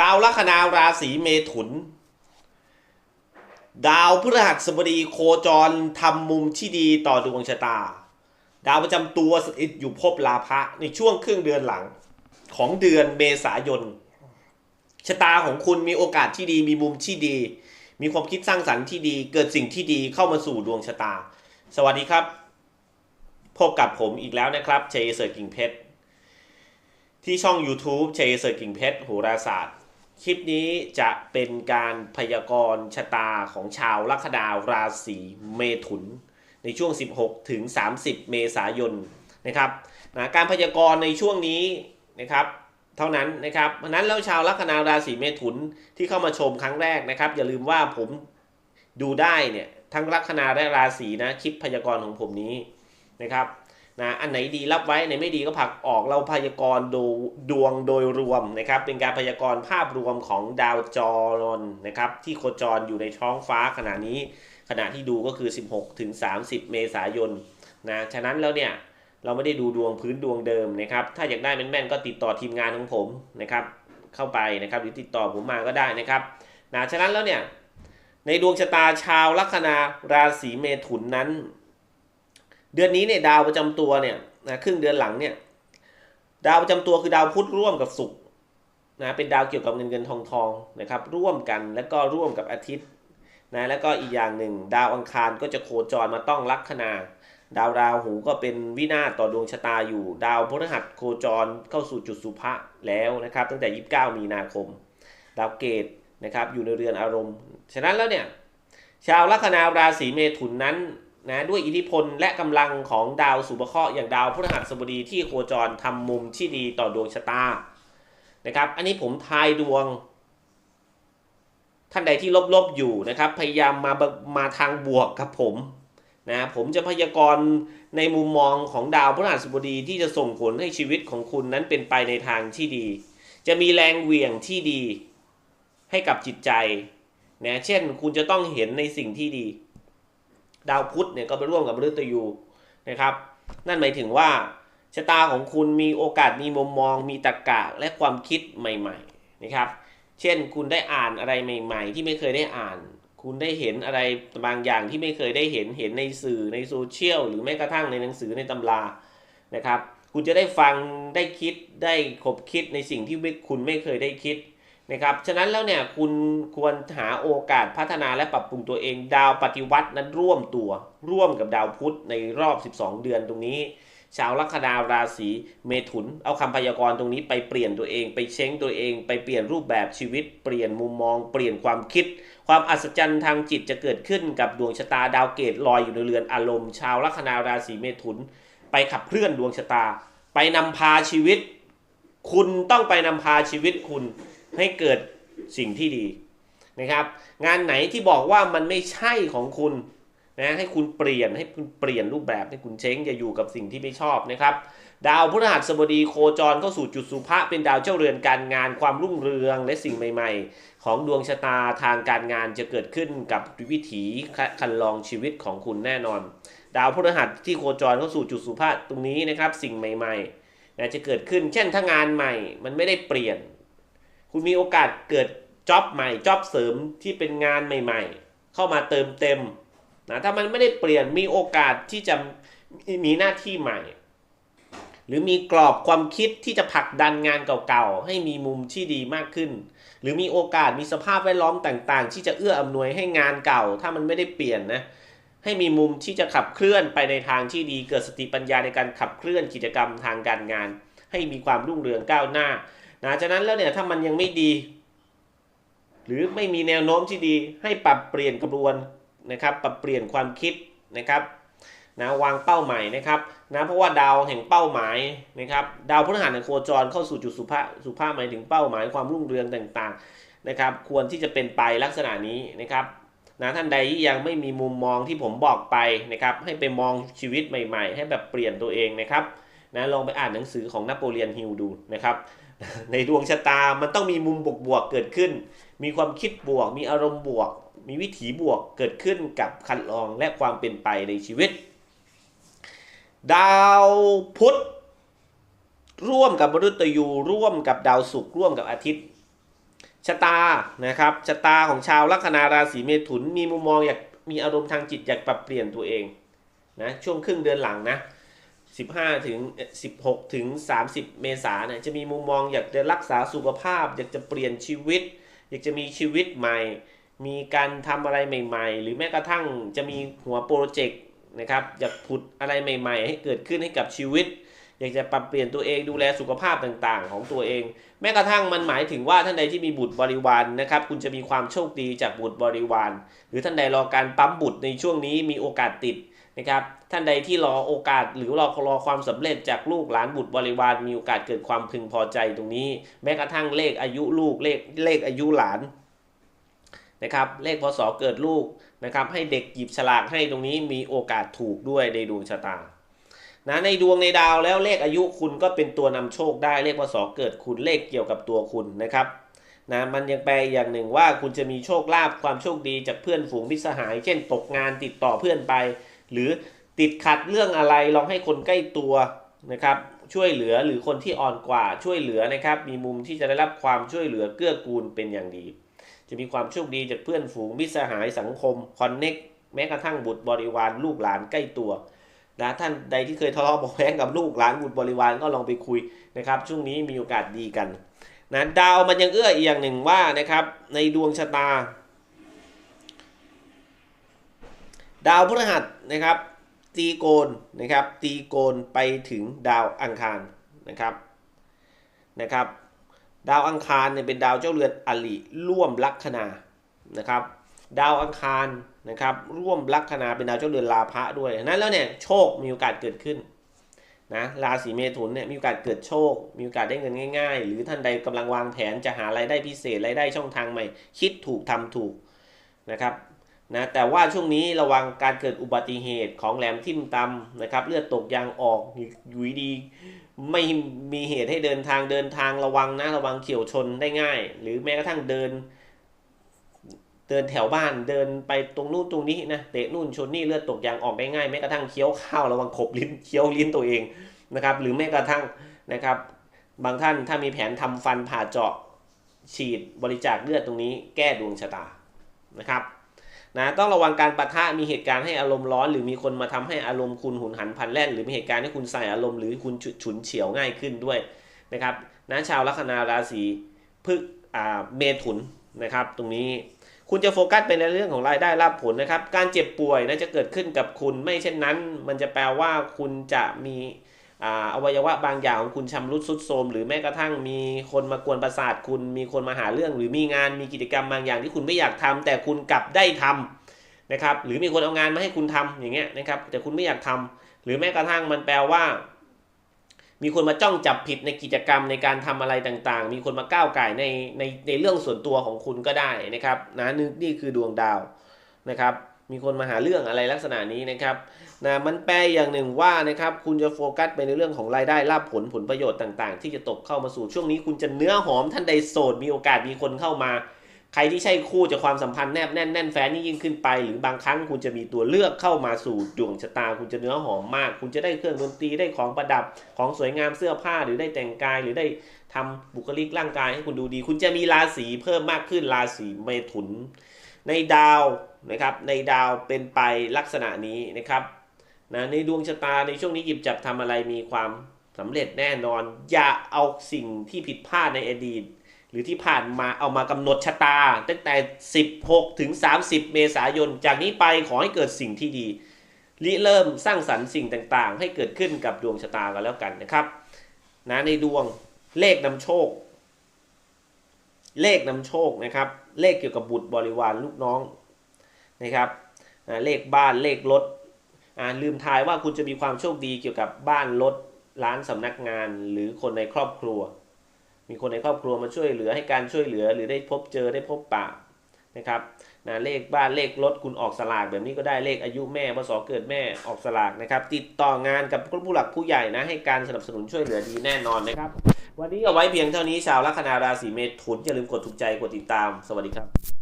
ดาวลัคนาราศีเมถุน ดาวพฤหัสบดีโคจรทำมุมที่ดีต่อดวงชะตา ดาวประจำตัวสถิตอยู่ภพลาภะในช่วงครึ่งเดือนหลังของเดือนเมษายน ชะตาของคุณมีโอกาสที่ดีมีมุมที่ดี มีความคิดสร้างสรรค์ที่ดี เกิดสิ่งที่ดีเข้ามาสู่ดวงชะตา สวัสดีครับ พบกับผมอีกแล้วนะครับเชยเสิร์กิ่งเพชรที่ช่อง YouTube เชยเสิร์กิ่งเพชรโหราศาสตร์ คลิปนี้จะเป็นการพยากรณ์ชะตาของชาวลัคนาราศีเมถุน ในช่วง 16 ถึง 30 เมษายนนะครับนะการพยากรณ์ในช่วงนี้นะครับเท่านั้นนะครับเพราะนั้นแล้วชาวลัคนาราศีเมถุนที่เข้ามาชมครั้งแรกนะครับ อย่าลืมว่าผมดูได้เนี่ยทั้งลัคนาและราศีนะคลิปพยากรณ์ของผมนี้นะครับ นะอันไหนดีรับไว้ อันไหนไม่ดีก็ผลักออกเราพยากรณ์ดูดวงโดยรวมนะครับเป็นการพยากรณ์ภาพรวมของดาวจรนนะครับที่โคจรอยู่ในท้องฟ้าขณะนี้ ขณะที่ดูก็คือ 16 ถึง 30 เมษายนนะฉะนั้นแล้วเนี่ยเราไม่ได้ดูดวงพื้นดวงเดิมนะครับถ้าอยากได้แม่นๆก็ติดต่อทีมงานของผมนะครับเข้าไปนะครับหรือติดต่อผมมาก็ได้นะครับนะฉะนั้นแล้วเนี่ยในดวงชะตาชาวลัคนาราศีเมถุนนั้น เดือนนี้เนี่ยดาวประจำตัวเนี่ยนะครึ่งเดือนหลังเนี่ยดาวประจำตัวคือดาวพุธร่วมกับศุกร์นะเป็นดาวเกี่ยวกับเงินเงินทองทองนะครับร่วมกันแล้วก็ร่วมกับอาทิตย์นะแล้วก็อีกอย่างหนึ่ง ดาวอังคารก็จะโคจรมาต้องลัคนาดาวราหูก็เป็นวินาศต่อดวงชะตาอยู่ ดาวพฤหัสโคจรเข้าสู่จุดสุภะแล้วนะครับ ตั้งแต่ 29 มีนาคม ดาวเกตนะครับอยู่ในเรือนอารมณ์ ฉะนั้นแล้วเนี่ยชาวลัคนาราศีเมถุนนั้น นะด้วยอิทธิพลและกำลังของดาวสุภเคราะห์อย่างดาวพฤหัสบดีที่โคจรทำมุมที่ดีต่อดวงชะตานะครับ อันนี้ผมทายดวง ท่านใดที่ลบๆอยู่นะครับ พยายามมามาทางบวกครับผมนะผมจะพยากรณ์ในมุมมองของดาวพฤหัสบดีที่จะส่งผลให้ชีวิตของคุณนั้นเป็นไปในทางที่ดี จะมีแรงเหวี่ยงที่ดีให้กับจิตใจนะเช่น คุณจะต้องเห็นในสิ่งที่ดี ดาวพุธเนี่ยก็ไปร่วมกับมฤตยูนะครับ นั่นหมายถึงว่าชะตาของคุณมีโอกาสมีมุมมอง มีตรรกะและความคิดใหม่ๆนะครับ เช่นคุณได้อ่านอะไรใหม่ ๆ ที่ไม่เคยได้อ่าน คุณได้เห็นอะไรบางอย่างที่ไม่เคยได้เห็นเห็นในสื่อในโซเชียลหรือแม้กระทั่งในหนังสือในตำรานะครับ คุณจะได้ฟังได้คิดได้ขบคิดในสิ่งที่คุณไม่เคยได้คิด นะครับ ฉะนั้นแล้วเนี่ยคุณควรหาโอกาสพัฒนาและปรับปรุงตัวเอง ดาวปฏิวัตินั้นร่วมตัว ร่วมกับดาวพุธในรอบ 12 เดือนตรงนี้ ชาวลัคนาราศีเมถุน เอาคำพยากรณ์ตรงนี้ไปเปลี่ยนตัวเอง ไปเช้งตัวเอง ไปเปลี่ยนรูปแบบชีวิต เปลี่ยนมุมมอง เปลี่ยนความคิด ความอัศจรรย์ทางจิตจะเกิดขึ้นกับดวงชะตาดาวเกตลอยอยู่ในเรือนอารมณ์ ชาวลัคนาราศีเมถุน ไปขับเคลื่อนดวงชะตา ไปนำพาชีวิต คุณต้องไปนำพาชีวิตคุณ ให้เกิดสิ่งที่ดีนะครับ งานไหนที่บอกว่ามันไม่ใช่ของคุณนะให้คุณเปลี่ยนให้คุณเปลี่ยนรูปแบบให้คุณเช้งจะอยู่กับสิ่งที่ไม่ชอบนะครับ ดาวพฤหัสบดีโคจรเข้าสู่จุดสุภะเป็นดาวเจ้าเรือนการงานความรุ่งเรืองและสิ่งใหม่ ๆ ของดวงชะตาทางการงานจะเกิดขึ้นกับวิถีคันลองชีวิตของคุณแน่นอน ดาวพฤหัสที่โคจรเข้าสู่จุดสุภะตรงนี้นะครับ สิ่งใหม่ๆนะจะเกิดขึ้นเช่นถ้างานใหม่ มันไม่ได้เปลี่ยน คุณมีโอกาสเกิดจ็อบใหม่จ็อบเสริมที่เป็นงานใหม่ ๆ เข้ามาเติมเต็มนะถ้ามันไม่ได้เปลี่ยนมีโอกาสที่จะมีหน้าที่ใหม่ หรือมีกรอบความคิดที่จะผลักดันงานเก่าๆให้มีมุมที่ดีมากขึ้น หรือมีโอกาสมีสภาพแวดล้อมต่างๆ ที่จะเอื้ออำนวยให้งานเก่า ถ้ามันไม่ได้เปลี่ยนนะให้มีมุมที่จะขับเคลื่อนไปในทางที่ดีเกิดสติปัญญาในการขับเคลื่อนกิจกรรมทางการงาน ให้มีความรุ่งเรืองก้าวหน้า นะฉะนั้นแล้วเนี่ยถ้ามันยังไม่ดี หรือไม่มีแนวโน้มที่ดี ให้ปรับเปลี่ยนกระบวนนะครับ ปรับเปลี่ยนความคิดนะครับนะวางเป้าหมายนะครับนะเพราะว่าดาวแห่งเป้าหมายนะครับ ดาวพฤหัสในโคจรเข้าสู่จุดสุภาสุภาหมายถึงเป้าหมายความรุ่งเรืองต่างๆนะครับ ควรที่จะเป็นไปลักษณะนี้นะครับนะท่านใดที่ยังไม่มีมุมมองที่ผมบอกไปนะครับ ให้ไปมองชีวิตใหม่ ๆ ให้แบบเปลี่ยนตัวเองนะครับนะลองไปอ่านหนังสือของนโปเลียนฮิลดูนะครับ ในดวงชะตามันต้องมีมุมบวกๆเกิดขึ้น มีความคิดบวก มีอารมณ์บวก มีวิถีบวกเกิดขึ้นกับคันลองและความเป็นไปในชีวิต ดาวพุธร่วมกับมฤตยูร่วมกับดาวศุกร์ร่วมกับอาทิตย์ชะตานะครับชะตาของชาวลัคนาราศีเมถุนมีมุมมองอยากมีอารมณ์ทางจิตอยากปรับเปลี่ยนตัวเองนะช่วงครึ่งเดือนหลังนะ 15ถึง16ถึง30 เมษายนเนี่ยจะมีมุมมองอยากจะรักษาสุขภาพ อยากจะเปลี่ยนชีวิต อยากจะมีชีวิตใหม่ มีการทำอะไรใหม่ ๆ หรือแม้กระทั่งจะมีหัวโปรเจกต์นะครับอยากผุดอะไรใหม่ ๆ ให้เกิดขึ้นให้กับชีวิต อยากจะปรับเปลี่ยนตัวเองดูแลสุขภาพต่างๆ ของตัวเอง แม้กระทั่งมันหมายถึงว่าท่านใดที่มีบุตรบริวารนะครับ คุณจะมีความโชคดีจากบุตรบริวาร หรือท่านใดรอการปั๊มบุตรในช่วงนี้มีโอกาสติด นะครับท่านใดที่รอโอกาสหรือรอรอความสำเร็จจากลูกหลานบุตรบริวารมีโอกาสเกิดความพึงพอใจตรงนี้ แม้กระทั่งเลขอายุลูกเลขเลขอายุหลานนะครับเลขพศเกิดลูกนะครับให้เด็กหยิบฉลากให้ตรงนี้มีโอกาสถูกด้วยในดวงชะตานะในดวงในดาวแล้วเลขอายุคุณก็เป็นตัวนำโชคได้เลขพศเกิดคุณเลขเกี่ยวกับตัวคุณนะครับนะมันยังแปลอย่างหนึ่งว่าคุณจะมีโชคลาภความโชคดีจากเพื่อนฝูงมิตรสหาย เช่นตกงานติดต่อเพื่อนไป หรือติดขัดเรื่องอะไรลองให้คนใกล้ตัวนะครับช่วยเหลือหรือคนที่อ่อนกว่าช่วยเหลือนะครับ มีมุมที่จะได้รับความช่วยเหลือเกื้อกูลเป็นอย่างดี จะมีความโชคดีจากเพื่อนฝูงมิตรสหายสังคมคอนเน็กแม้กระทั่งบุตรบริวารลูกหลานใกล้ตัวนะท่านใดที่เคยทะเลาะเบาะแว้งกับลูกหลานบุตรบริวารก็ลองไปคุยนะครับ ช่วงนี้มีโอกาสดีกันนะดาวมันยังเอื้ออีกอย่างหนึ่งว่านะครับในดวงชะตา ดาวพฤหัสนะครับ ตีโกนนะครับ ตีโกนไปถึงดาวอังคารนะครับนะครับ ดาวอังคารเนี่ยเป็นดาวเจ้าเรือนอลิร่วมลัคนานะครับ ดาวอังคารนะครับ ร่วมลัคนาเป็นดาวเจ้าเรือนลาภะด้วยนั้นแล้วเนี่ยโชคมีโอกาสเกิดขึ้นนะราศีเมถุนเนี่ยมีโอกาสเกิดโชค มีโอกาสได้เงินง่าย ๆ หรือท่านใดกำลังวางแผนจะหารายได้พิเศษรายได้ช่องทางใหม่ คิดถูกทำถูกนะครับ นะแต่ว่าช่วงนี้ระวังการเกิดอุบัติเหตุของแหลมทิ่มตำนะครับ เลือดตกยางออกอยู่ดีไม่มีเหตุให้เดินทางเดินทางระวังนะระวังเฉียวชนได้ง่าย หรือแม้กระทั่งเดิน เดินแถวบ้านเดินไปตรงนู้นตรงนี้นะเตะนู่นชนนี่เลือดตกยางออกได้ง่ายแม้กระทั่งเคี้ยวข้าวระวังขบลิ้นเคี้ยวลิ้นตัวเองนะครับ หรือแม้กระทั่งนะครับ บางท่านถ้ามีแผนทำฟันผ่าเจาะฉีดบริจาคเลือดตรงนี้ แก้ดวงชะตานะครับ นะต้องระวังการปะทะมีเหตุการณ์ให้อารมณ์ร้อน หรือมีคนมาทำให้อารมณ์คุณหุนหันพันแล่น หรือมีเหตุการณ์ให้คุณใส่อารมณ์หรือคุณฉุนเฉียวง่ายขึ้นด้วยนะครับนะชาวลัคนาราศีพฤกอ่าเมถุนนะครับ ตรงนี้คุณจะโฟกัสไปในเรื่องของรายได้รับผลนะครับ การเจ็บป่วยนะจะเกิดขึ้นกับคุณไม่เช่นนั้น มันจะแปลว่าคุณจะมี อวัยวะบางอย่างของคุณชำรุดทรุดโทรมหรือแม้กระทั่งมีคนมากวนประสาทคุณมีคนมาหาเรื่อง หรือมีงานมีกิจกรรมบางอย่างที่คุณไม่อยากทำแต่คุณกลับได้ทำนะครับหรือมีคนเอางานมาให้คุณทำอย่างเงี้ยนะครับแต่คุณไม่อยากทำหรือแม้กระทั่งมันแปลว่า มีคนมาจ้องจับผิดในกิจกรรมในการทำอะไรต่างๆ มีคนมาก้าวไก่ในในในเรื่องส่วนตัวของคุณก็ได้นะครับนะนี่คือดวงดาวนะครับ มีคนมาหาเรื่องอะไรลักษณะนี้นะครับนะมันแปลอย่างหนึ่งว่านะครับคุณจะโฟกัสไปในเรื่องของรายได้ลาบผลผลประโยชน์ต่างๆ ที่จะตกเข้ามาสู่ช่วงนี้คุณจะเนื้อหอมท่านใดโสดมีโอกาสมีคนเข้ามา ใครที่ใช่คู่จะความสัมพันธ์แนบแน่นแน่นแฟนนี่ยิ่งขึ้นไป หรือบางครั้งคุณจะมีตัวเลือกเข้ามาสู่ดวงชะตา คุณจะเนื้อหอมมาก คุณจะได้เครื่องดนตรีได้ของประดับของสวยงามเสื้อผ้าหรือได้แต่งกายหรือได้ทำบุคลิกร่างกายให้คุณดูดี คุณจะมีราศีเพิ่มมากขึ้นราศีเมถุน ในดาว นะครับในดาวเป็นไปลักษณะนี้นะครับนะในดวงชะตาในช่วงนี้หยิบจับทำอะไรมีความสำเร็จแน่นอน อย่าเอาสิ่งที่ผิดพลาดในอดีต หรือที่ผ่านมาเอามากำหนดชะตา ตั้งแต่ 16 ถึง 30 เมษายน จากนี้ไปขอให้เกิดสิ่งที่ดีริเริ่มสร้างสรรค์สิ่งต่างๆ ให้เกิดขึ้นกับดวงชะตากันแล้วกันนะครับนะในดวงเลขนำโชค เลขนำโชคนะครับ เลขเกี่ยวกับบุตรบริวารลูกน้อง นะครับเลขบ้านเลขรถลืมทายว่าคุณจะมีความโชคดีเกี่ยวกับบ้านรถร้านสำนักงานหรือคนในครอบครัว มีคนในครอบครัวมาช่วยเหลือให้การช่วยเหลือหรือได้พบเจอได้พบปะนะครับนะเลขบ้านเลขรถคุณออกสลากแบบนี้ก็ได้เลขอายุแม่พศเกิดแม่ออกสลากนะครับ ติดต่องานกับผู้หลักผู้ใหญ่นะให้การสนับสนุนช่วยเหลือดีแน่นอนนะครับ วันนี้เอาไว้เพียงเท่านี้ชาวลัคนาราศีเมถุนอย่าลืมกดถูกใจกดติดตาม สวัสดีครับ